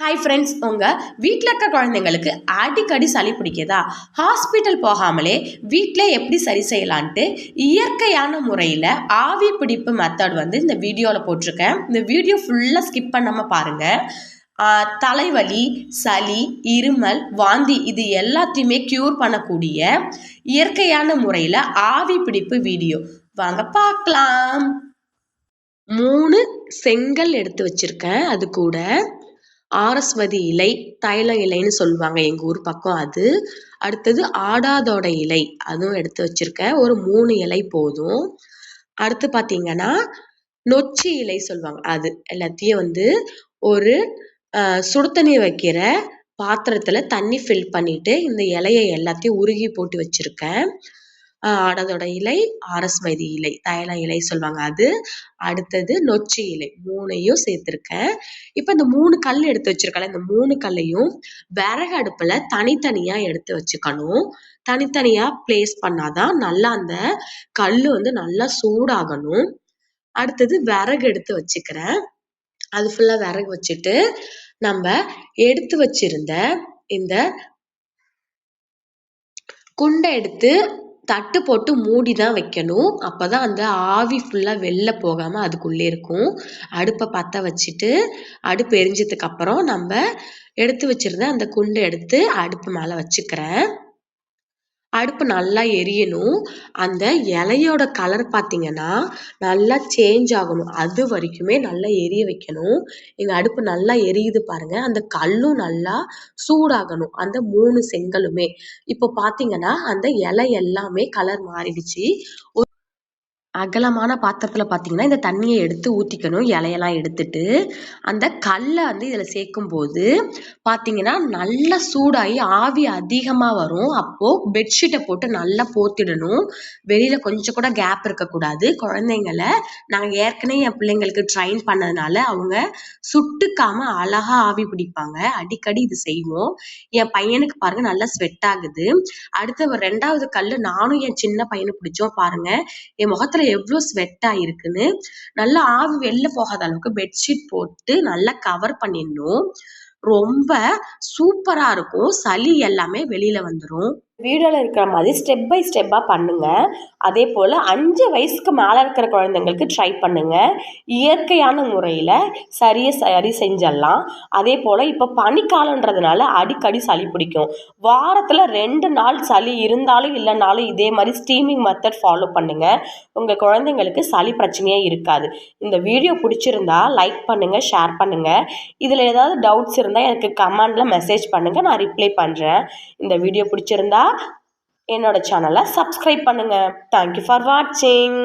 Hi friends உங்கள் வீட்டில் இருக்க குழந்தைங்களுக்கு அடிக்கடி சளி பிடிக்குதா? ஹாஸ்பிட்டல் போகாமலே வீட்டில் எப்படி சரி செய்யலான்ட்டு இயற்கையான முறையில் ஆவி பிடிப்பு மெத்தட் வந்து இந்த வீடியோவில் போட்டிருக்கேன். இந்த வீடியோ ஃபுல்லாக ஸ்கிப் பண்ணாமல் பாருங்கள் தலைவலி சளி இருமல் வாந்தி இது எல்லாத்தையுமே க்யூர் பண்ணக்கூடிய இயற்கையான முறையில் ஆவி பிடிப்பு வீடியோ. வாங்க பார்க்கலாம். மூணு செங்கல் எடுத்து வச்சுருக்கேன். அது கூட ஆரஸ்வதி இலை தைல இலைன்னு சொல்லுவாங்க எங்க ஊர் பக்கம் அது. அடுத்தது ஆடாதோட இலை அதுவும் எடுத்து வச்சிருக்கேன் ஒரு மூணு இலை போதும். அடுத்து பாத்தீங்கன்னா நொச்சி இலை சொல்லுவாங்க அது. எல்லாத்தையும் வந்து ஒரு சுடுதண்ணி வைக்கிற பாத்திரத்துல தண்ணி ஃபில் பண்ணிட்டு இந்த இலையை எல்லாத்தையும் உருகி போட்டு வச்சிருக்கேன் ஆடாதோட இலை ஆரஸ்வதி இலை தைல இலை சொல்லுவாங்க அது. அடுத்தது நொச்சி இலை மூணையும் சேர்த்துருக்கேன். இப்போ இந்த மூணு கல் எடுத்து வச்சிருக்கல இந்த மூணு கல்லையும் விறகு அடுப்புல தனித்தனியா எடுத்து வச்சுக்கணும். தனித்தனியா பிளேஸ் பண்ணாதான் நல்லா அந்த கல் வந்து நல்லா சூடாகணும். அடுத்தது விறகு எடுத்து வச்சுக்கிறேன். அது ஃபுல்லா விறகு வச்சுட்டு நம்ம எடுத்து வச்சிருந்த இந்த குண்டை எடுத்து தட்டு போட்டு மூடி தான் வைக்கணும். அப்போ தான் அந்த ஆவி ஃபுல்லாக வெளில போகாமல் அதுக்குள்ளே இருக்கும். அடுப்பை பற்ற வச்சுட்டு அடுப்பு எரிஞ்சதுக்கப்புறம் நம்ம எடுத்து வச்சிருந்த அந்த குண்டை எடுத்து அடுப்பு மேலே வச்சுக்கிறேன். அடுப்பு நல்லா எரியணும். அந்த இலையோட கலர் பார்த்தீங்கன்னா நல்லா சேஞ்ச் ஆகணும். அது வரைக்குமே நல்லா எரிய வைக்கணும். எங்கள் அடுப்பு நல்லா எரியுது பாருங்கள் அந்த கல்லும் நல்லா சூடாகணும். அந்த மூணு செங்கலுமே. இப்போ பார்த்திங்கன்னா அந்த இலை எல்லாமே கலர் மாறிடுச்சு. அகலமான பாத்திரத்துல பாத்தீங்கன்னா இந்த தண்ணியை எடுத்து ஊத்திக்கணும். இலையெல்லாம் எடுத்துட்டு அந்த கல்லை வந்து இதுல சேர்க்கும் போது பாத்தீங்கன்னா நல்லா சூடாகி ஆவி அதிகமா வரும். அப்போ பெட்ஷீட்டை போட்டு நல்லா போத்திடணும். வெளியில கொஞ்சம் கூட கேப் இருக்கக்கூடாது. குழந்தைங்கள நாங்க ஏற்கனவே என் பிள்ளைங்களுக்கு ட்ரைன் பண்ணதுனால அவங்க சுட்டுக்காம அழகா ஆவி பிடிப்பாங்க. அடிக்கடி இது செய்வோம். என் பையனுக்கு பாருங்க நல்லா ஸ்வெட் ஆகுது. அடுத்து ரெண்டாவது கல்லு நானும் என் சின்ன பையனை பிடிச்சோம் பாருங்க. என் முகத்துல எவ்வளவு ஸ்வெட் ஆயிருக்குன்னு நல்லா ஆவி வெளில போகாத அளவுக்கு பெட்ஷீட் போட்டு நல்லா கவர் பண்ணிடணும். ரொம்ப சூப்பரா இருக்கும். சளி எல்லாமே வெளியில வந்துரும். வீடியோவில் இருக்கிற மாதிரி ஸ்டெப் பை ஸ்டெப்பாக பண்ணுங்கள் அதே போல் அஞ்சு வயசுக்கு மேலே இருக்கிற குழந்தைங்களுக்கு ட்ரை பண்ணுங்கள் இயற்கையான முறையில் சரியை சரி செஞ்சிடலாம். அதே போல் இப்போ பனிக்காலன்றதுனால அடிக்கடி சளி பிடிக்கும். வாரத்தில் ரெண்டு நாள் சளி இருந்தாலும் இல்லைனாலும் இதே மாதிரி ஸ்டீமிங் மெத்தட் ஃபாலோ பண்ணுங்கள் உங்கள் குழந்தைங்களுக்கு சளி பிரச்சனையே இருக்காது. இந்த வீடியோ பிடிச்சிருந்தா லைக் பண்ணுங்கள் ஷேர் பண்ணுங்கள் இதில் ஏதாவது டவுட்ஸ் இருந்தால் எனக்கு கமெண்டில் மெசேஜ் பண்ணுங்கள் நான் ரிப்ளை பண்ணுறேன் இந்த வீடியோ பிடிச்சிருந்தா என்னோட சேனலை சப்ஸ்கிரைப் பண்ணுங்க. தேங்க்யூ ஃபார் வாட்சிங்